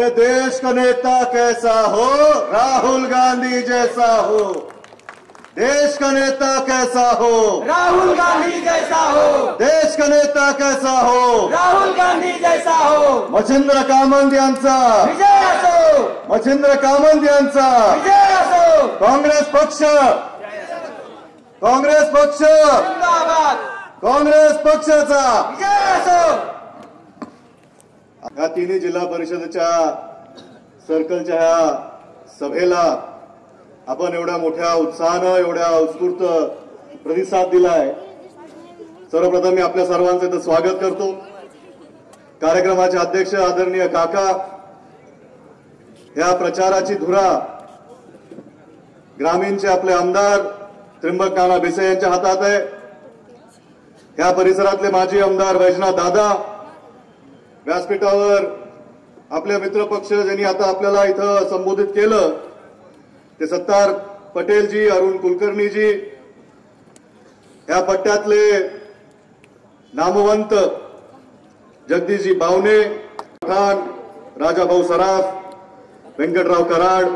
अरे देश का नेता कैसा हो? राहुल गांधी जैसा हो। देश का नेता कैसा हो? राहुल गांधी जैसा हो। देश का नेता कैसा हो? राहुल गांधी जैसा हो। मच्छिंद्र कामंत यांचा। विजय असो। मच्छिंद्र कामंत यांचा। विजय असो। काँग्रेस पक्ष। काँग्रेस पक्ष। काँग्रेस पक्षाचा। विजय असो। या तिन्ही जिल्हा परिषदेच्या सर्कलच्या ह्या सभेला आपण एवढ्या मोठ्या उत्साहानं एवढ्या उत्स्फूर्त प्रतिसाद दिलाय. सर्वप्रथम मी आपल्या सर्वांचं इथं स्वागत करतो. कार्यक्रमाचे अध्यक्ष आदरणीय काका या प्रचाराची धुरा ग्रामीणचे आपले आमदार त्र्यंबक नाना भिसे यांच्या हातात आहे. या परिसरातले माजी आमदार वैजनाथ दादा व्यासपीठावर आपले मित्रपक्ष ज्यांनी आता आपल्याला इथं संबोधित केलं ते सत्तार पटेलजी अरुण कुलकर्णीजी या पट्ट्यातले नामवंत जगदीशजी बावने खान राजाभाऊ सराफ व्यंकटराव कराड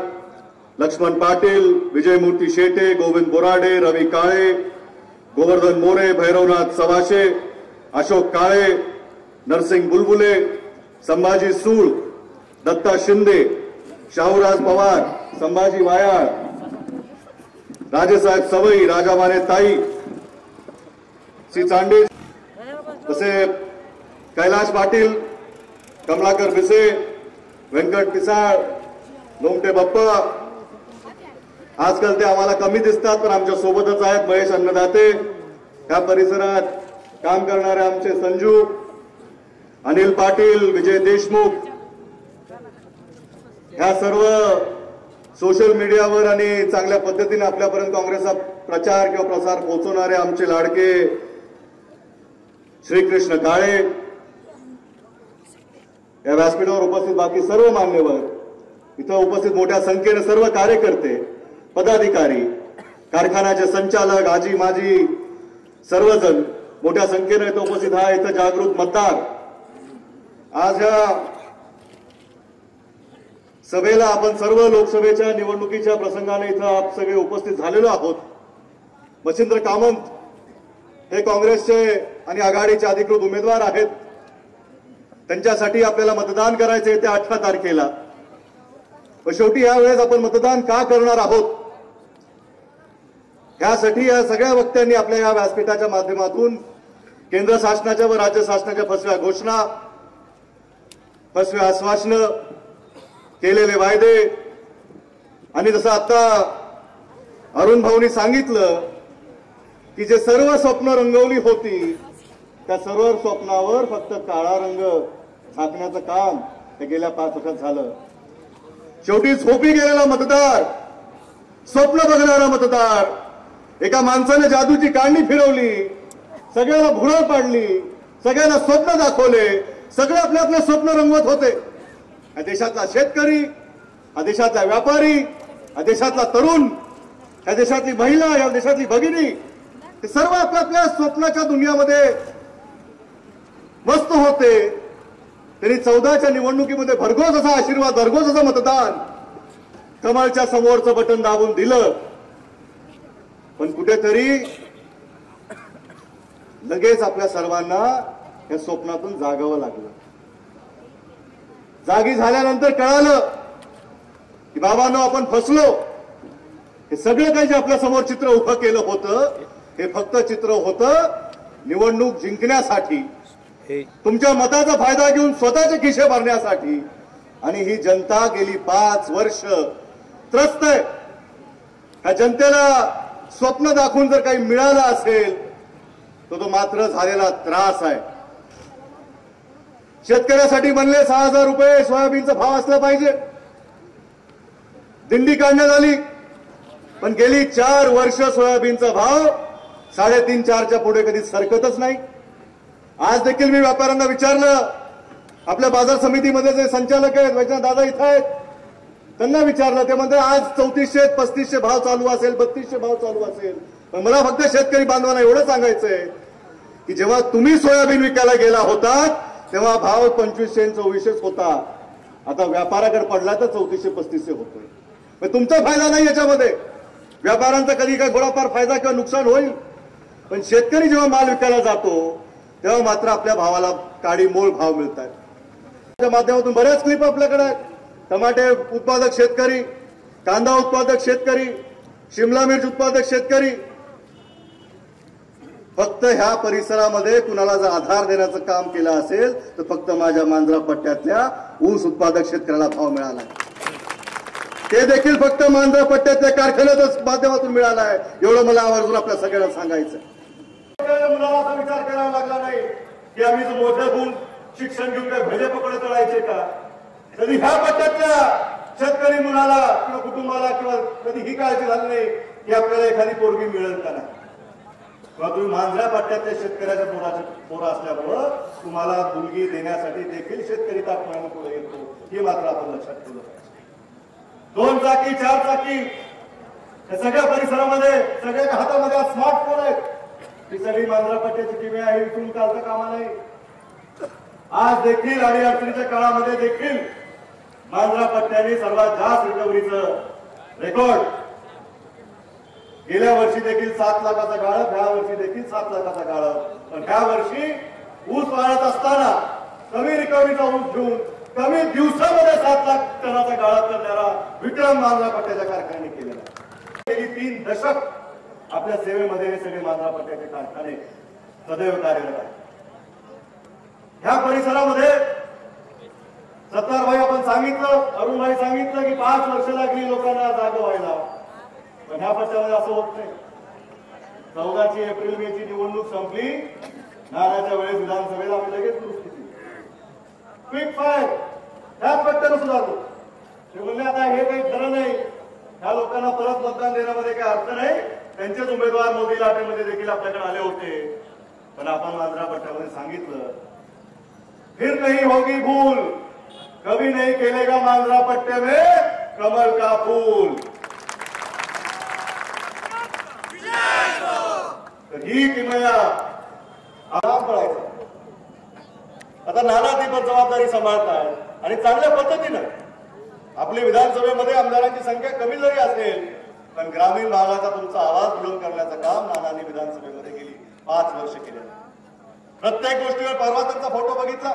लक्ष्मण पाटील विजयमूर्ती शेटे गोविंद बोराडे रवी काळे गोवर्धन मोरे भैरवनाथ सवाशे अशोक काळे नरसिंग बुलबुले संभाजी सूळ दत्ता शिंदे शाहूराज पवार संभाजी वायाळ राजेसाहेब सवई राजामाने ताई श्री चांडे तसे कैलाश पाटील कमलाकर भिसे व्यंकट पिसाळ लोमटे बाप्पा. आजकाल ते आम्हाला कमी दिसतात पण आमच्या सोबतच आहेत महेश अन्नदाते. या परिसरात काम करणारे आमचे संजू अनिल पाटील विजय देशमुख ह्या सर्व सोशल मीडियावर आणि चांगल्या पद्धतीने आपल्यापर्यंत काँग्रेसचा प्रचार किंवा प्रसार पोहोचवणारे आमचे लाडके श्रीकृष्ण काळे. या व्यासपीठावर उपस्थित बाकी सर्व मान्यवर इथं उपस्थित मोठ्या संख्येने सर्व कार्यकर्ते पदाधिकारी कारखान्याचे संचालक आजी माजी सर्वजण मोठ्या संख्येने इथं उपस्थित हा इथं जागृत मतदार. आज ह्या सभेला आपण सर्व लोकसभेच्या निवडणुकीच्या प्रसंगाने इथं आप सगळे उपस्थित झालेलो आहोत. मच्छिंद्र कामंत हे काँग्रेसचे आणि आघाडीचे अधिकृत उमेदवार आहेत. त्यांच्यासाठी आपल्याला मतदान करायचे येत्या अठरा तारखेला. व शेवटी यावेळेस आपण मतदान का करणार आहोत? यासाठी या सगळ्या वक्त्यांनी आपल्या या व्यासपीठाच्या माध्यमातून केंद्र शासनाच्या व राज्य शासनाच्या फसव्या घोषणा फसवे आश्वासनं केलेले वायदे. आणि जसं आता अरुण भाऊनी सांगितलं की जे सर्व स्वप्न रंगवली होती त्या सर्व स्वप्नावर फक्त काळा रंग झाकण्याचं काम हे गेल्या पाच वर्षात झालं. शेवटी झोपी गेलेला मतदार स्वप्न बघणारा मतदार एका माणसाने जादूची काढणी फिरवली सगळ्यांना भुरळ पाडली सगळ्यांना स्वप्न दाखवले सगळे आपले आपले स्वप्न रंगवत होते. या देशातला शेतकरी या देशातला व्यापारी या देशातला तरुण या देशातली महिला या देशातली भगिनी हे सर्व आपल्या आपल्या स्वप्नाच्या दुनियामध्ये मस्त होते. त्यांनी चौदाच्या निवडणुकीमध्ये भरघोस असा आशीर्वाद भरघोस असं मतदान कमळच्या समोरचं बटन दाबून दिलं. पण कुठेतरी लगेच आपल्या सर्वांना या स्वप्नातून जागावं लागलं. जागी झाल्यानंतर कळालं की बाबांनो आपण फसलो. हे सगळं काही जे आपल्यासमोर चित्र उभं केलं होतं हे फक्त चित्र होतं निवडणूक जिंकण्यासाठी. तुमच्या मताचा फायदा घेऊन स्वतःचे खिशे भरण्यासाठी. आणि ही जनता गेली पाच वर्ष त्रस्त आहे. ह्या जनतेला स्वप्न दाखवून जर काही मिळालं असेल तर तो मात्र झालेला त्रास आहे. शेतकऱ्यासाठी बनले सहा हजार रुपये सोयाबीनचा भाव असला पाहिजे. दिंडी काढण्यात आली. पण गेली चार वर्ष सोयाबीनचा भाव साडेतीन चारच्या पुढे कधी सरकतच नाही. आज देखील मी व्यापाऱ्यांना विचारलं आपल्या बाजार समितीमध्ये जे संचालक आहेत वैजनाथ दादा इथं आहेत त्यांना विचारलं ते म्हणते आज चौतीसशे पस्तीसशे भाव चालू असेल बत्तीसशे भाव चालू असेल. पण मला फक्त शेतकरी बांधवांना एवढं सांगायचंय की जेव्हा तुम्ही सोयाबीन विकायला गेला होता तेव्हा भाव पंचवीसशे चोवीसशेच होता. आता व्यापाराकडे पडला तर चौतीसशे पस्तीसशे होतोय. मग तुमचा फायदा नाही याच्यामध्ये. व्यापाऱ्यांचा कधी काय थोडाफार फायदा किंवा नुकसान होईल. पण शेतकरी जेव्हा माल विकायला जातो तेव्हा मात्र आपल्या भावाला काडी मोल भाव मिळतात. त्या माध्यमातून बऱ्याच क्लिप आपल्याकडे आहेत. टमाटे उत्पादक शेतकरी कांदा उत्पादक शेतकरी शिमला मिरच उत्पादक शेतकरी फक्त ह्या परिसरामध्ये कुणाला जर आधार देण्याचं काम केलं असेल तर फक्त माझ्या मांजरा पट्ट्यातल्या ऊस उत्पादक शेतकऱ्याला भाव मिळाला ते देखील फक्त मांजरा पट्ट्यातल्या कारखान्यातच माध्यमातून मिळाला आहे. एवढं मला आवर्जून आपल्या सगळ्यांना सांगायचं मुलाला असा विचार करावा लागला नाही की आम्ही मोठ्या मोठं गुण शिक्षण घेऊन काय भजे पकडत चढायचे का? कधी ह्या पट्ट्यातल्या शेतकरी मुलाला किंवा कुटुंबाला किंवा कधी ही काळजी झाली नाही की आपल्याला एखादी पोरगी मिळेल का नाही? किंवा तुम्ही मांजऱ्या पट्ट्यातल्या शेतकऱ्याच्या पोराचे पोरं असल्यामुळं तुम्हाला मुलगी देण्यासाठी देखील शेतकरी तापमान पुढे येतो. हे मात्र आपण लक्षात ठेवलं पाहिजे. दोन चाकी चार चाकी. या सगळ्या परिसरामध्ये सगळ्या हातामध्ये स्मार्टफोन आहेत. ही सगळी मांजरा पट्ट्याची टीव्ही आहे विकून चालतं कामा नाही. आज देखील आणि अडचणीच्या काळामध्ये देखील मांजरा पट्ट्याने सर्वात जास्त रिकव्हरीचं रेकॉर्ड गेल्या वर्षी देखील सात लाखाचा गाळप ह्या वर्षी देखील सात लाखाचा गाळप पण ह्या वर्षी ऊस वाढत असताना कमी रिकव्हरीचा ऊस घेऊन कमी दिवसामध्ये सात लाख टनाचा गाळप करणारा विक्रम मांजरा पट्ट्याच्या कारखान्याने केलेला गेली तीन दशक आपल्या सेवेमध्ये हे सगळे मांजरा पट्ट्याचे कारखाने सदैव कार्यरत आहेत. ह्या परिसरामध्ये सत्तारभाई आपण सांगितलं अरुणभाई सांगितलं की पाच वर्ष लागली लोकांना जागा व्हायला. पण ह्या पक्षामध्ये असं होत नाही. चौदाची एप्रिल मे ची निवडणूक संपली. नाराच्या वेळेस विधानसभेला आम्ही लगेच दुरुस्ती केली. क्विक फायर त्याच पट्ट्यानं सुधारलो. ते म्हणले आता हे काही खरं नाही. ह्या लोकांना परत मतदान देण्यामध्ये काही अर्थ नाही. त्यांचेच उमेदवार मोदी लाटेमध्ये देखील आपल्याकडे आले होते. पण आपण मांजरा पट्ट्यामध्ये सांगितलं फिर नाही होगी भूल. कभी नहीं खेलेगा मांजरा पट्टे में कमल का फूल. तर ही किमया आराम पडायचा आता नाना ती पण जबाबदारी सांभाळतात आणि चांगल्या पद्धतीनं आपली विधानसभेमध्ये आमदारांची संख्या कमी जरी असेल पण ग्रामीण भागाचा तुमचा आवाज बुलंद करण्याचं काम नानांनी विधानसभेमध्ये गेली पाच वर्ष केले. प्रत्येक गोष्टीवर परवा त्यांचा फोटो बघितला.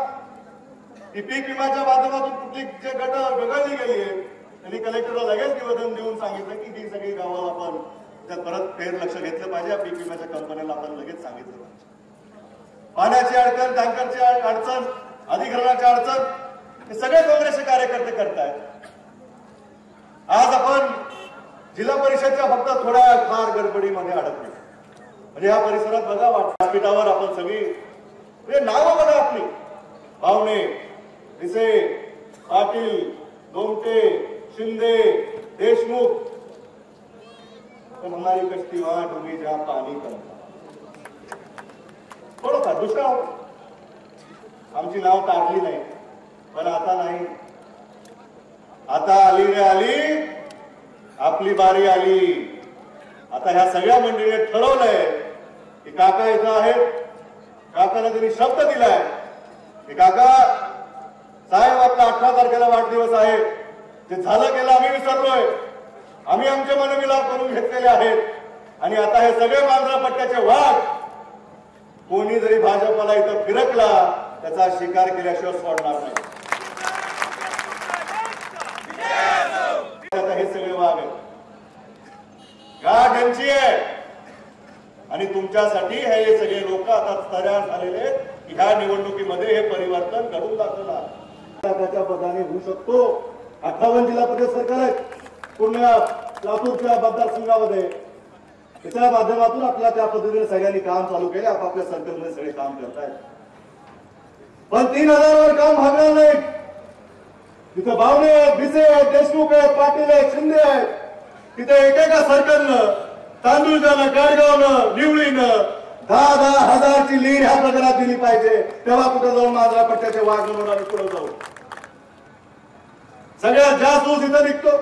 की पीक विम्याच्या माध्यमातून कुठली जे गट वगळली गेली आहे त्यांनी कलेक्टरला लगेच निवेदन देऊन सांगितलं की ही सगळी गावाला आपण त्यात परत फेर लक्ष घेतलं पाहिजे. पीक विम्याच्या कंपन्याला आपण लगेच सांगितलं पाहिजे. पाण्याची अडचण टँकरची अडचण अधिग्रहणाची अडचण हे सगळे काँग्रेसचे कार्यकर्ते करतायत. आज आपण जिल्हा परिषदच्या फक्त थोड्या फार गडबडीमध्ये अडकलो. म्हणजे या परिसरात बघा व्यासपीठावर आपण सगळी म्हणजे नावं बघा आपली. भावने भिसे पाटील दोमटे शिंदे देशमुख तर हमारी कश्ती वहां डूबी जहां पाणी कम थोडंफार दुसरा आमची नाव काढली नाही पण आता नाही. आता आली रे आली आपली बारी आली. आता ह्या सगळ्या मंडळीने ठरवलंय की काका इथं आहेत. काकाने त्यांनी शब्द दिलाय की काका साहेब आपला अठरा तारखेला वाढदिवस आहे. ते झालं गेलं आम्ही विसरलोय. आम्ही आमचे मनविलाप करून घेतलेले आहेत. आणि आता हे सगळे मांजरा पट्ट्याचे वाघ कोणी जरी भाजपला इथं फिरकला त्याचा शिकार केल्याशिवाय सोडणार नाही. आता हे सगळे वाघ आहेत. गाठ यांची आहे आणि तुमच्यासाठी हे सगळे लोक आता तयार झालेले ह्या निवडणुकीमध्ये हे परिवर्तन घडून दाखवणार. त्याच्या पदाने होऊ शकतो. अठ्ठावन्न जिल्हा परिषद सरकार आहेत पूर्ण लातूरच्या मतदारसंघामध्ये त्याच्या माध्यमातून आपल्याला त्या पद्धतीने सगळ्यांनी काम चालू केले आपापल्या सर्कलमध्ये सगळे काम करतायत. पण तीन हजारावर काम भागणार नाही तिथं बावणे आहेत भिसे आहेत देशमुख आहेत पाटील आहेत शिंदे आहेत. तिथे एकेका सरकारनं तांदूळच्यानं गाडगावनं निवळीनं दहा दहा हजारची लीड ह्या प्रकारात दिली पाहिजे. तेव्हा कुठं जाऊन मांजरा पट्ट्याचे वाघ म्हणून आम्ही पुढे जाऊ? सगळ्यात जास्त ऊस इथं निघतो.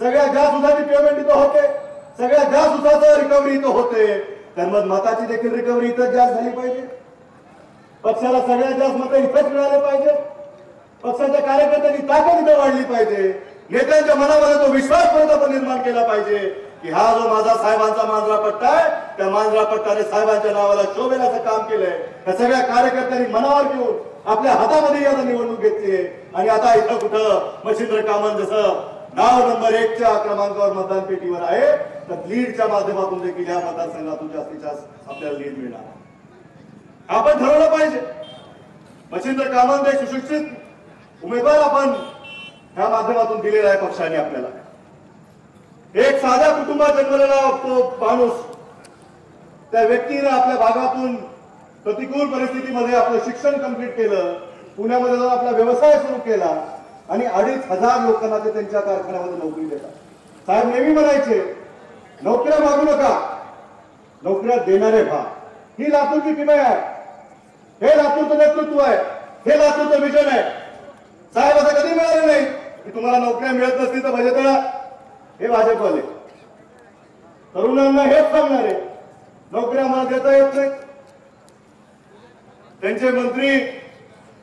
सगळ्या जास्त ऊसाची पेमेंट इथं होते. सगळ्या जास्त ऊसाचं रिकव्हरी इथं होते. तर मग मताची देखील रिकव्हरी इथं जास्त झाली पाहिजे. पक्षाला सगळ्यात जास्त मतं इथंच मिळाले पाहिजे. पक्षाच्या कार्यकर्त्यांनी ताकद इथं वाढली पाहिजे. नेत्यांच्या मनामध्ये तो विश्वास पण आपण निर्माण केला पाहिजे. की हा जो माझा साहेबांचा मांजरा पट्टा आहे त्या मांजरा पट्टाने साहेबांच्या नावाला शोभेल असं काम केलंय. त्या सगळ्या कार्यकर्त्यांनी मनावर घेऊन आपल्या हातामध्ये आता निवडणूक घेतली आणि आता इथं कुठं मच्छिंद्र कामन जसं नाव नंबर एकच्या क्रमांकावर मतदान पेटीवर आहे. तर लीडच्या माध्यमातून देखील या मतदारसंघातून जास्तीत जास्त आपल्याला लीड मिळणार. आपण ठरवलं पाहिजे. मच्छिंद्र कामंत एक सुशिक्षित उमेदवार आपण ह्या माध्यमातून दिलेला आहे पक्षाने आपल्याला. एक साध्या कुटुंबात जन्मलेला तो माणूस. त्या व्यक्तीने आपल्या भागातून प्रतिकूल परिस्थितीमध्ये आपलं शिक्षण कंप्लीट केलं. पुण्यामध्ये जाऊन आपला व्यवसाय सुरू केला. आणि अडीच हजार लोकांना ते त्यांच्या कारखान्यामध्ये नोकरी देतात. साहेब नेहमी म्हणायचे नोकऱ्या मागू नका. नोकऱ्या देणारे व्हा. ही लातूरची किमय आहे. हे लातूरचं नेतृत्व आहे. हे लातूरचं विजन आहे. साहेब असं कधी मिळालं नाही? की तुम्हाला नोकऱ्या मिळत नसतील तर भजे तळा. हे भाजपवाले. तरुणांना हेच सांगणारे नोकऱ्या मला देता येत नाही त्यांचे मंत्री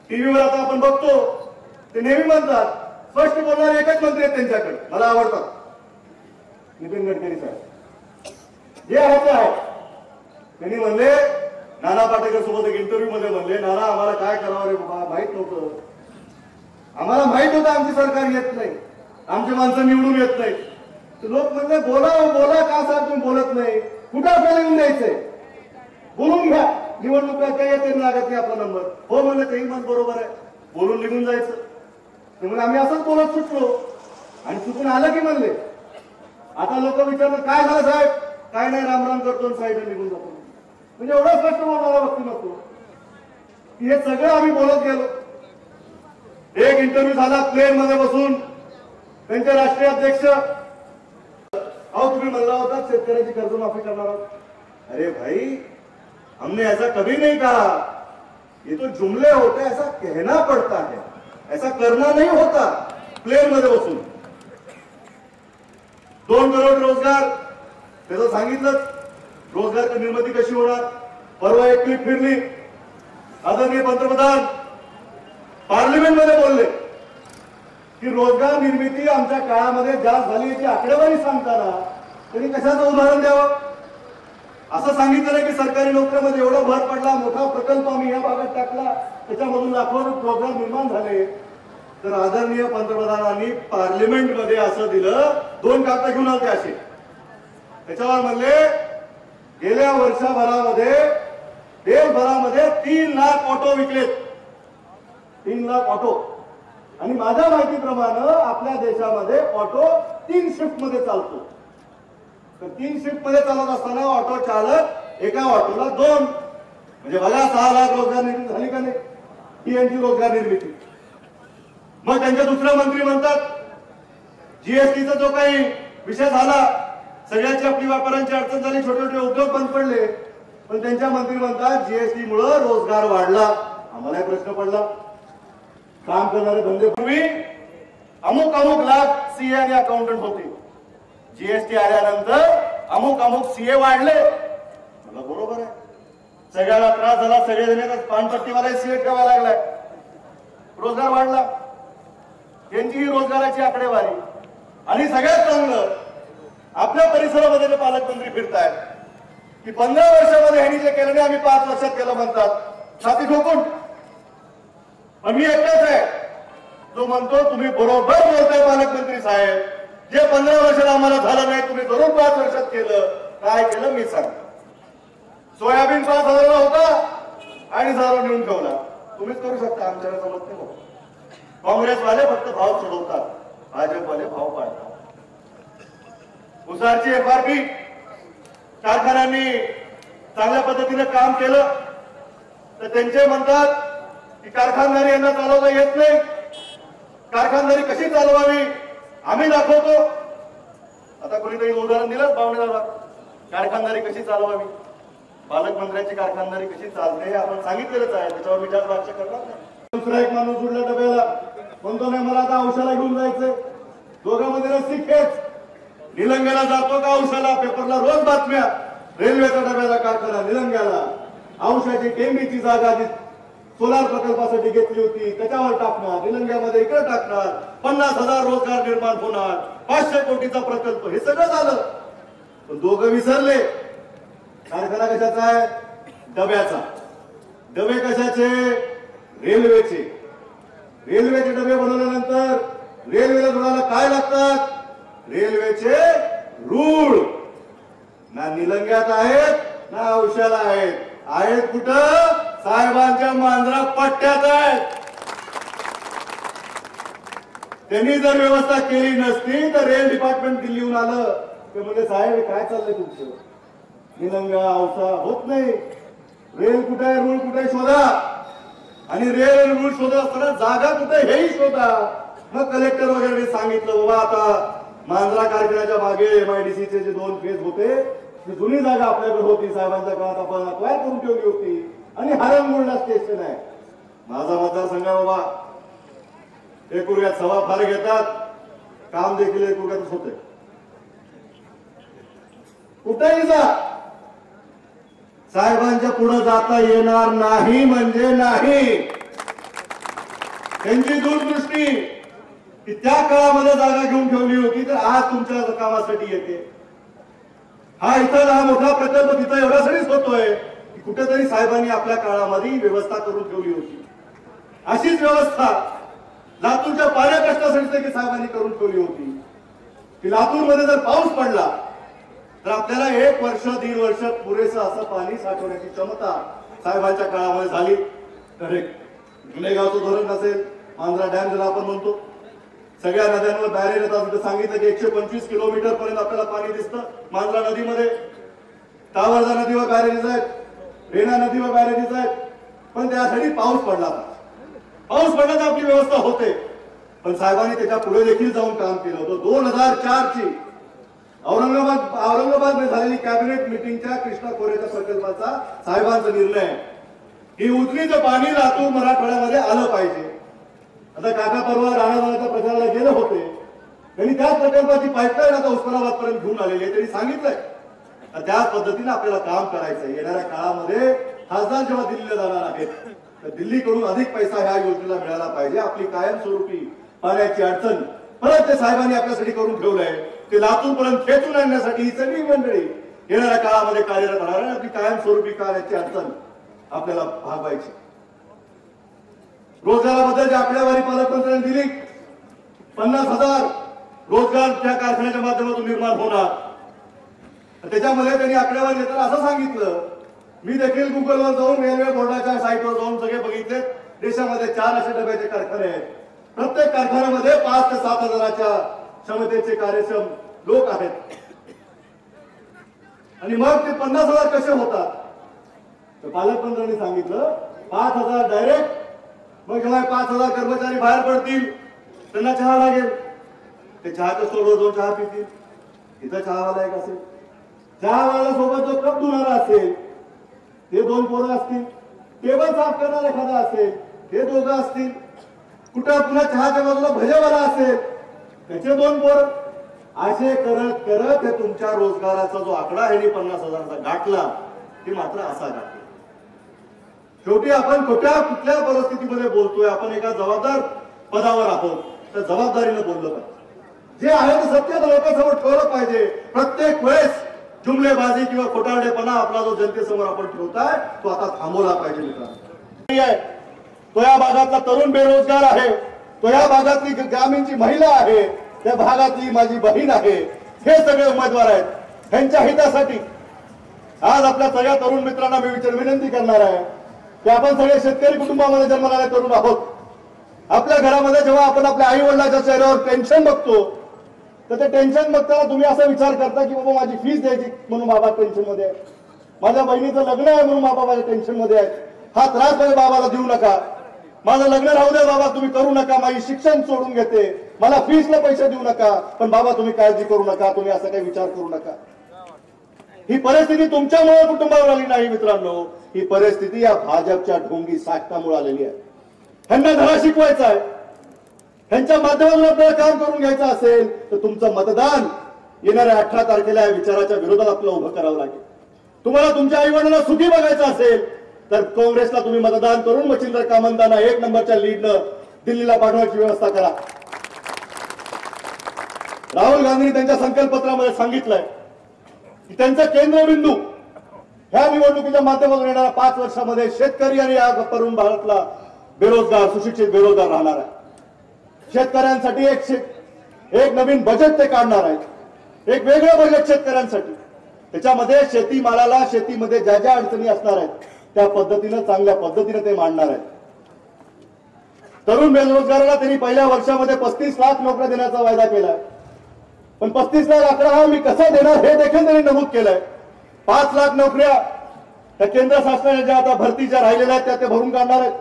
टीव्हीवर आता आपण बघतो. ते नेहमी म्हणतात स्पष्ट बोलणारे एकच मंत्री आहेत त्यांच्याकडे. मला आवडतात. नितीन गडकरी साहेब. जे आहे ते आहे त्यांनी म्हणले नाना पाटेकर सोबत एक इंटरव्ह्यू मध्ये म्हणले नाना आम्हाला काय करावं रे बाबा? माहीत नव्हतं. आम्हाला माहीत होतं आमची सरकार येत नाही. आमची माणसं निवडून येत नाही लोक म्हणले बोला हो, बोला का साहेब तुम्ही बोलत नाही? कुठं आपल्याला येऊन द्यायचंय? बोलून घ्या. निवडणुका काही येते लागत नाही आपला नंबर हो म्हणलं तेही मत बरोबर आहे. बोलून निघून जायचं. म्हणजे आम्ही असंच बोलत सुटलो. आणि चुकून आलं की म्हणले. आता लोक विचारलं काय झालं साहेब? काय नाही रामराम करतो आणि साईडला निघून जातो. म्हणजे एवढं स्पष्ट बोलणारा व्यक्ती नको की हे सगळं आम्ही बोलत गेलो. एक इंटरव्ह्यू झाला प्लेन मध्ये बसून. त्यांचे राष्ट्रीय अध्यक्ष. अहो तुम्ही म्हणला होता शेतकऱ्याची कर्जमाफी करणार आहोत. अरे भाई हमने ऐसा कभी नहीं कहा. ये तो जुमले होते ऐसा कहना पड़ता है. ऐसा करना नहीं होता प्लेन मध्ये बसून. दोन करोड रोजगार त्याचं सांगितलंच. रोजगार निर्मिती कशी होणार? परवा एक क्लिप फिरली. आदरणीय पंतप्रधान पार्लमेंटमध्ये बोलले की रोजगार निर्मिती आमच्या काळामध्ये जास्त झाली याची आकडेवारी सांगताना तरी कशाचं उदाहरण द्यावं? असं सांगितलं की सरकारी नोकऱ्यामध्ये एवढा भर पडला मोठा प्रकल्प आम्ही या भागात टाकला त्याच्यामधून लाखो प्रोग्राम निर्माण झाले. तर आदरणीय पंतप्रधानांनी पार्लिमेंटमध्ये असं दिलं दोन कागद घेऊन आले असे. त्याच्यावर म्हणले गेल्या वर्षभरामध्ये देशभरामध्ये तीन लाख ऑटो विकलेत. तीन लाख ऑटो. आणि माझ्या माहितीप्रमाणे आपल्या देशामध्ये ऑटो तीन शिफ्टमध्ये चालतो. तर तीन शिफ्टमध्ये चालत असताना ऑटो चालक एका ऑटोला दोन म्हणजे बघा सहा लाख रोजगार निर्मिती झाली का नाही? ही यांची रोजगार निर्मिती. मग त्यांचे दुसरा मंत्री म्हणतात जीएसटीचा जो काही विषय झाला सगळ्याची आपली व्यापाऱ्यांची अडचण झाली छोटे छोटे उद्योग बंद पडले. पण त्यांच्या मंत्री म्हणतात जीएसटी मुळे रोजगार वाढला. आम्हाला प्रश्न पडला. काम करणारे धंदे पूर्वी अमुक अमुक लाख सीए आणि अकाउंटंट होते. जीएसटी आल्यानंतर अमुक अमुक सीए वाढले. मला बरोबर आहे. सगळ्याला त्रास झाला सगळेजण पानपट्टीवालाही सीए ठेवायला लागलाय. रोजगार वाढला. त्यांचीही रोजगाराची आकडेवारी. आणि सगळ्यात चांगलं आपल्या परिसरामध्ये जे पालकमंत्री फिरतायत की पंधरा वर्षामध्ये ह्यांनी जे केलं नाही आम्ही पाच वर्षात केलं म्हणतात. छाती ठोकून. पण मी एकटाच आहे. जो म्हणतो तुम्ही बरोबर बोलताय पालकमंत्री साहेब. जे पंधरा वर्षाला आम्हाला झालं नाही तुम्ही जरूर पाच वर्षात केलं. काय केलं मी सांगतो. सोयाबीन पाच हजारला होता आणि हजारावर नेऊन ठेवला. तुम्हीच करू शकता आमच्या जमत नाही काँग्रेसवाले फक्त भाव चढवतात भाजपवाले भाव पाडतात. उसारची एफआरपी कारखान्यांनी चांगल्या पद्धतीने काम केलं. तर त्यांचे म्हणतात की कारखानदारी यांना चालवता येत नाही. कारखानदारी कशी चालवावी? आम्ही दाखवतो. आता कोणीतरी उदाहरण दिलं पाहुण्याला कारखानदारी कशी चालवावी? पालकमंत्र्यांची कारखानदारी कशी चालते हे आपण सांगितलेलंच आहे. त्याच्यावर मी जास्त भाष्य करणार नाही. दुसरा एक माणूस उडला डब्याला. म्हणतो नाही मला आता औषधाला घेऊन जायचंय. दोघांमध्ये रस्ती खेच. निलंग्याला जातो का औषधाला? पेपरला रोज बातम्या. रेल्वेचा डब्याला कारखाना निलंग्याला. औषधाची टेंबीची जागा सोलार प्रकल्पासाठी घेतली होती. त्याच्यावर टाकणार. निलंग्यामध्ये इकडे टाकणार. पन्नास हजार रोजगार निर्माण होणार. पाचशे कोटीचा प्रकल्प. हे सगळं झालं. पण दोघं विसरले. कारखाना कशाचा आहे? डब्याचा. डबे कशाचे? रेल्वेचे. रेल्वेचे डबे बनवल्यानंतर रेल्वेला तुम्हाला काय लागतात? रेल्वेचे रूळ. ना निलंग्यात आहेत ना औषधाला आहेत. आहेत कुठं? साहेबांच्या मांजरा पट्ट्यात आहेत त्यांनी जर व्यवस्था केली नसती तर रेल डिपार्टमेंट दिल्लीहून आलं. ते म्हणजे साहेब काय चाललंय तुमचं? निलंगा औसा होत नाही. रेल कुठे आहे? रूळ कुठे शोधा. आणि रेल रूळ शोधत असताना जागा कुठे हेही शोधा. मग कलेक्टर वगैरे सांगितलं बाबा आता मांजरा कारखान्याच्या मागे एमआयडीसीचे जे दोन फेज होते ती जुनी जागा आपल्याकडे होती. साहेबांच्या काळात आपण अक्वायर करून ठेवली होती. आणि हरंगुळला स्टेशन आहे माझा मतदारसंघ बाबा. एकुर्यात सभा फार घेतात. काम देखील एकुर्यातच होते कुठेही जा. साहेबांच्या पुढे जाता येणार नाही म्हणजे नाही. त्यांची दूरदृष्टी की त्या काळामध्ये जागा घेऊन ठेवली होती तर आज तुमच्या कामासाठी येते. हा इथं हा मोठा प्रकल्प तिथं एवढ्यासाठीच होतोय. कुठेतरी साहेबांनी आपल्या काळामध्ये व्यवस्था करून ठेवली होती. अशीच व्यवस्था लातूरच्या पाण्या कष्टासाठी की साहेबांनी करून ठेवली होती. की लातूरमध्ये जर पाऊस पडला तर आपल्याला एक वर्ष दीड वर्ष पुरेसं असं पाणी साठवण्याची क्षमता साहेबांच्या काळामध्ये झाली. तर एक गुन्हेगावचं धरण नसेल मांजरा डॅम ज्याला आपण म्हणतो सगळ्या नद्यांवर बॅरेज येतात. तिथं सांगितलं की एकशे पंचवीस किलोमीटर पर्यंत आपल्याला पाणी दिसतं मांजरा नदीमध्ये. तावरजा नदीवर बॅरेजेस आहेत. रेणा नदीवर बॅरेजेस आहेत पण त्यासाठी पाऊस पडला पाऊस पडण्याची आपली व्यवस्था होते. पण साहेबांनी त्याच्या पुढे देखील जाऊन काम केलं होतं. दोन हजार चार ची औरंगाबाद औरंगाबादमध्ये झालेली कॅबिनेट मिटिंगच्या कृष्णा खोरेच्या प्रकल्पाचा साहेबांचा निर्णय. आहे की उजनीचं पाणी लातूर मराठवाड्यामध्ये आलं पाहिजे. आता काका परवा राणादानाच्या प्रचाराला गेले होते. त्यांनी त्याच प्रकल्पाची पाईपलाईन आता उस्मानाबाद पर्यंत घेऊन आलेली आहे. त्यांनी सांगितलंय. त्याच पद्धतीने आपल्याला काम करायचं येणाऱ्या काळामध्ये खासदार जेव्हा दिल्लीला जाणार आहेत तर दिल्लीकडून अधिक पैसा ह्या योजनेला मिळाला पाहिजे. आपली कायमस्वरूपी पाण्याची अडचण परत ते साहेबांनी आपल्यासाठी करून ठेवलंय. ते लातूर पर्यंत खेचून आणण्यासाठी ही सगळी मंडळी येणाऱ्या काळामध्ये कार्यरत राहणार आणि आपली कायमस्वरूपी कार्याची अडचण आपल्याला भागवायची. रोजगाराबद्दल जी आकडेवारी पालकमंत्र्यांनी दिली पन्नास हजार रोजगार त्या कारखान्याच्या माध्यमातून निर्माण होणार. त्याच्यामध्ये त्यांनी आकडेवारी देताना असं सांगितलं मी देखील गुगलवर जाऊन रेल्वे बोर्डाच्या साईटवर जाऊन सगळे बघितले. देशामध्ये चार असे डब्याचे कारखाने आहेत. प्रत्येक कारखान्यामध्ये पाच ते सात हजाराच्या क्षमतेचे कार्यक्षम लोक आहेत. आणि मग ते पन्नास हजार कसे होतात? तर पालकमंत्र्यांनी सांगितलं पाच हजार डायरेक्ट मग जेव्हा पाच हजार कर्मचारी बाहेर पडतील त्यांना चहा लागेल. ते चहाच्या स्टोरवर जाऊन चहा पितील. इथं चहावाला एक असेल. चहावाला सोबत जो कप धुणारा असेल ते दोन पोरं असतील टेबल साफ करणारा एखादा असेल हे दोघं असतील कुठं पुन्हा चहाच्या बाजूला भजेवाला असेल त्याचे दोन पोर. असे करत करत हे तुमच्या रोजगाराचा जो आकडा आहे पन्नास हजाराचा गाठला ते मात्र असा गाठला. शेवटी आपण कुठल्या कुठल्या परिस्थितीमध्ये बोलतोय आपण एका जबाबदार पदावर आहोत तर जबाबदारीनं बोललं पाहिजे. जे आहे ते सत्य लोकांसमोर ठेवलं पाहिजे. प्रत्येक वेळेस जुमलेबाजी किंवा खोटारडेपणा आपला जो जनतेसमोर आपण ठेवताय तो आता थांबवला पाहिजे मित्रांनो. तो या भागातला तरुण बेरोजगार आहे. तो या भागातली ग्रामीणची महिला आहे. त्या भागातली माझी बहीण आहे. हे सगळे उमेदवार आहेत. त्यांच्या हितासाठी आज आपल्या सगळ्या तरुण मित्रांना मी विचार विनंती करणार आहे की आपण सगळे शेतकरी कुटुंबामध्ये जन्माला तरुण आहोत. आपल्या घरामध्ये जेव्हा आपण आपल्या आई वडिलाच्या चेहऱ्यावर टेन्शन बघतो तर ते टेन्शन बघताना तुम्ही असा विचार करता की बाबा माझी फीस द्यायची म्हणून बाबा टेन्शनमध्ये आहे. माझ्या बहिणीचं लग्न आहे म्हणून बाबा माझ्या टेन्शनमध्ये आहे. हा त्रास माझ्या बाबाला देऊ नका. माझं लग्न राहू दे बाबा तुम्ही करू नका. माझी शिक्षण सोडून घेते. मला फीसला पैसे देऊ नका. पण बाबा तुम्ही काळजी करू नका. तुम्ही असा काही विचार करू नका. ही परिस्थिती तुमच्यामुळे कुटुंबावर आली नाही मित्रांनो. ही परिस्थिती या भाजपच्या ढोंगी साठतामुळे आलेली आहे. ह्यांना धडा शिकवायचा आहे. यांच्या माध्यमातून आपल्याला काम करून घ्यायचं असेल तर तुमचं मतदान येणाऱ्या अठरा तारखेला या विचाराच्या विरोधात आपल्याला उभं करावं लागेल. तुम्हाला तुमच्या आईवडिलांना सुखी बघायचं असेल तर काँग्रेसला तुम्ही मतदान करून मच्छिंद्र कामंतांना एक नंबरच्या लीडनं दिल्लीला पाठवण्याची व्यवस्था करा. राहुल गांधींनी त्यांच्या संकल्पपत्रामध्ये सांगितलंय की त्यांचा केंद्रबिंदू ह्या निवडणुकीच्या माध्यमातून येणाऱ्या पाच वर्षामध्ये शेतकरी आणि या तरुण भारतला बेरोजगार सुशिक्षित बेरोजगार राहणार आहे. शेतकऱ्यांसाठी एक शे- एक नवीन बजेट ते काढणार आहेत एक वेगळं बजेट शेतकऱ्यांसाठी. त्याच्यामध्ये शेतीमालाला शेतीमध्ये ज्या ज्या अडचणी असणार आहेत त्या पद्धतीनं चांगल्या पद्धतीने ते मांडणार आहेत. तरुण बेरोजगाराला त्यांनी पहिल्या वर्षामध्ये पस्तीस लाख नोकऱ्या देण्याचा वायदा केलाय. पण पस्तीस लाख आकडा हा मी कसा देणार हे देखील त्यांनी नमूद केलंय. पाच लाख नोकऱ्या त्या केंद्र शासनाच्या ज्या आता भरतीच्या राहिलेल्या आहेत त्या ते भरून काढणार आहेत.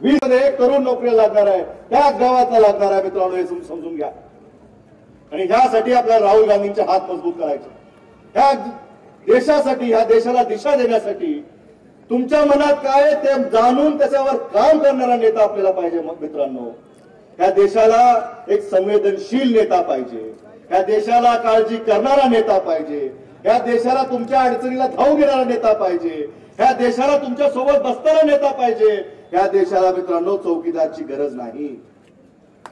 वीसमध्ये एक करोड नोकऱ्या लागणार आहे. त्या गावातला लागणार आहे मित्रांनो हे समजून घ्या. आणि ह्यासाठी आपल्याला राहुल गांधींचे हात मजबूत करायचे. ह्या देशासाठी ह्या देशाला दिशा देण्यासाठी तुमच्या मनात काय ते जाणून त्याच्यावर काम करणारा नेता आपल्याला पाहिजे मित्रांनो. ह्या देशाला एक संवेदनशील नेता पाहिजे. ह्या देशाला काळजी करणारा नेता पाहिजे. या देशाला तुमच्या अडचणीला धाव घेणारा नेता पाहिजे. ह्या देशाला तुमच्यासोबत बसताना नेता पाहिजे. ह्या देशाला मित्रांनो चौकीदारची गरज नाही.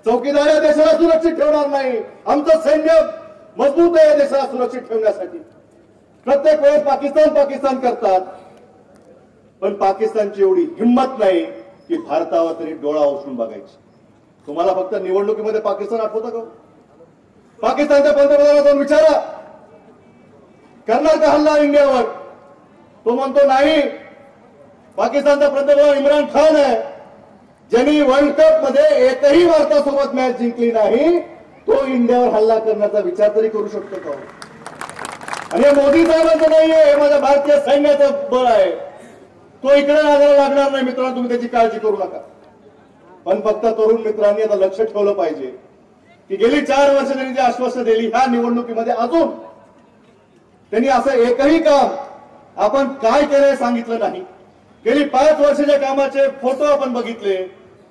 चौकीदार या देशाला सुरक्षित ठेवणार नाही. आमचं सैन्य मजबूत आहे या देशाला सुरक्षित ठेवण्यासाठी. प्रत्येक वेळेस पाकिस्तान पाकिस्तान करतात. पण पाकिस्तानची एवढी हिंमत नाही की भारतावर तरी डोळा ओसरून बघायची. तुम्हाला फक्त निवडणुकीमध्ये पाकिस्तान आठवतं का हो? पाकिस्तानच्या पंतप्रधानाला विचारा करणार का हल्ला इंडियावर? तो म्हणतो नाही पाकिस्तानचा पंतप्रधान इम्रान खान आहे. ज्यांनी वर्ल्ड कपमध्ये एकही भारतासोबत मॅच जिंकली नाही तो इंडियावर हल्ला करण्याचा विचार तरी करू शकतो का हो? आणि मोदी साहेबांचं नाहीये हे माझ्या भारतीय सैन्याचं बळ आहे. तो इकडे नागायला लागणार नाही मित्रांनो तुम्ही त्याची काळजी करू नका. पण फक्त तरुण मित्रांनी आता लक्ष ठेवलं पाहिजे की गेली चार वर्ष त्यांनी जे आश्वासन दिली ह्या निवडणुकीमध्ये अजून त्यांनी असं एकही काम आपण काय केलंय सांगितलं नाही. गेली पाच वर्षाच्या कामाचे फोटो आपण बघितले.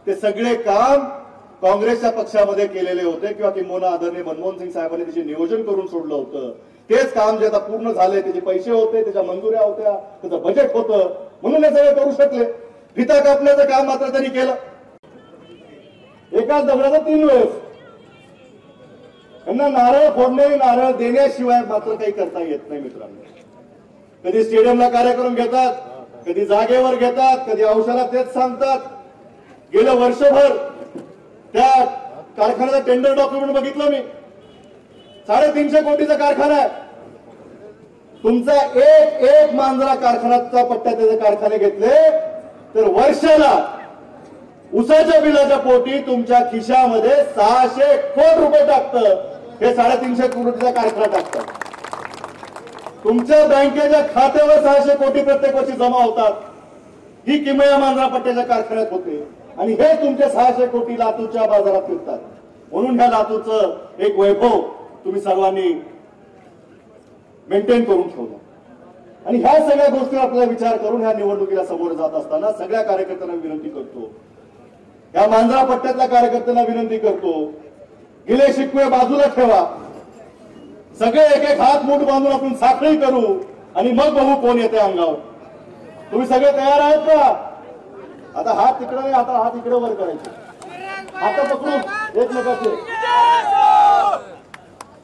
ते सगळे काम काँग्रेसच्या पक्षामध्ये केलेले होते किंवा किंबोना आदरणीय मनमोहन सिंग साहेबांनी त्याचे नियोजन करून सोडलं होतं. तेच काम जे आता पूर्ण झाले त्याचे पैसे होते त्याच्या मंजुऱ्या होत्या त्याचं बजेट होतं. म्हणून हे सगळे करू शकले. फिता कापण्याचं काम मात्र त्यांनी केलं. एकाच दगडाचा तीन वेळेस. त्यांना नारळ फोडणे नारळ देण्याशिवाय मात्र काही करता येत नाही मित्रांनो. कधी स्टेडियमला कार्यक्रम घेतात कधी जागेवर घेतात कधी औषधाला तेच सांगतात. गेलं वर्षभर त्या कारखान्याचा टेंडर डॉक्युमेंट बघितलं मी. साडेतीनशे कोटीचा कारखाना आहे. तुमचा एक एक मांजरा कारखान्याचा पट्ट्या त्याचे कारखाने घेतले तर वर्षाला उसाच्या बिलाच्या पोटी तुमच्या खिशामध्ये सहाशे कोट रुपये टाकतं. हे साडेतीनशे कोटीचा कारखाना टाकतात तुमच्या बँकेच्या खात्यावर सहाशे कोटी प्रत्येक वर्षी जमा होतात. ही किमया मांजरा पट्ट्याच्या कारखान्यात होते. आणि हे तुमचे सहाशे कोटी लातूरच्या बाजारात फिरतात म्हणून ह्या लातूरचं एक वैभव तुम्ही सर्वांनी मेंटेन करून ठेवलं. आणि ह्या सगळ्या गोष्टी आपल्याला विचार करून ह्या निवडणुकीला समोर जात असताना सगळ्या कार्यकर्त्यांना विनंती करतो. या मांजरा पट्ट्यातल्या कार्यकर्त्यांना विनंती करतो. गेले शिकवे बाजूला ठेवा. सगळे एक एक हात मूठ बांधून आपण साखळी करू आणि मग बघू कोण येते अंगावर. तुम्ही सगळे तयार आहेत का? आता हात तिकडे नाही आता हात इकडे वर करायचे. आता पकडून एकमेकाचे.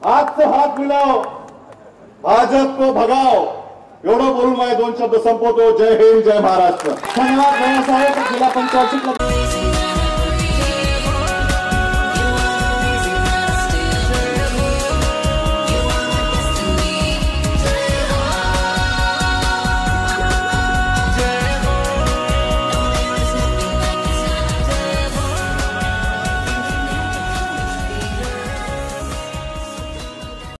हात हात मिलाव. भाजप भगाव. एवढं बोलून माझे दोन शब्द संपवतो. जय हिंद जय महाराष्ट्र. धन्यवाद बाळासाहेब. जिल्हा पंचायत